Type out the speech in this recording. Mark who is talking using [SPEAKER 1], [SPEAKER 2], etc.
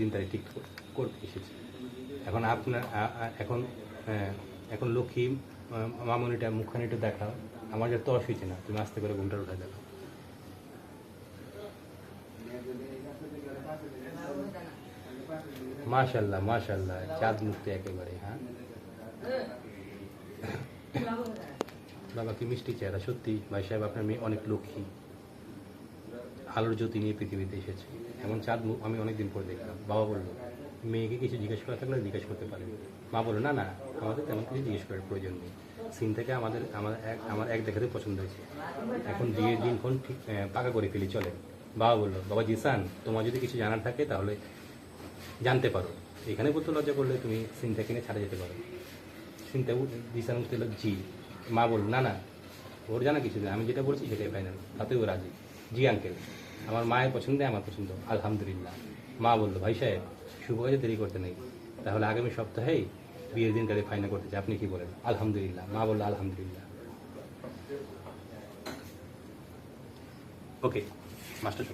[SPEAKER 1] দিন তারিখ ঠিক করতে এসেছি। এখন আপনার এখন এখন লক্ষ্মী মামনিটা, মুখখানিটা দেখাও। আমার যে তস হয়েছে না, তুমি আস্তে করে ঘুমটা উঠে দেখো। মাশাল্লাহ মাশাল্লাহ, চাঁদ মুক্তি একেবারে হ্যাঁ? বাবা কি মিষ্টি চেহারা, সত্যি। ভাই সাহেব, আপনার মেয়ে অনেক লক্ষ্মী। আলোর জ্যোতি নিয়ে পৃথিবীতে এসেছে। এমন চাঁদ আমি অনেকদিন পরে দেখলাম। বাবা বলল, মেয়েকে কিছু জিজ্ঞেস করা থাকলে জিজ্ঞেস করতে পারেন। মা বলল, না না, আমাদের তেমন কিছু জিজ্ঞেস করার প্রয়োজন নেই। সিন থেকে আমাদের, আমার এক আমার এক দেখাতে পছন্দ হয়েছে। এখন বিয়ের দিনক্ষণ ঠিক পাকা করে ফেলি চলে বাবা বলল, বাবা জিসান, তোমার যদি কিছু জানার থাকে তাহলে জানতে পারো। এখানে বলতে লজ্জা করলে তুমি সিনটা কিনে ছাড়া যেতে পারো। সিনটা জিসান উঠতে জি। মা বলল, না না, ওর জানা কিছু আমি যেটা বলছি সেটাই ফাইনাল তাতেও রাজি। জি আঙ্কেল আমার মায়ের পছন্দে, আমার পছন্দ। আলহামদুলিল্লাহ। মা বলল, ভাই সাহেব, শুভ কাজে দেরি করতে নেই। তাহলে আগামী সপ্তাহেই বিয়ের দিন তাদের ফাইনাল করতে আপনি কি বলেন? আলহামদুলিল্লাহ। মা বলল, আলহামদুলিল্লাহ। ওকে মাস্টার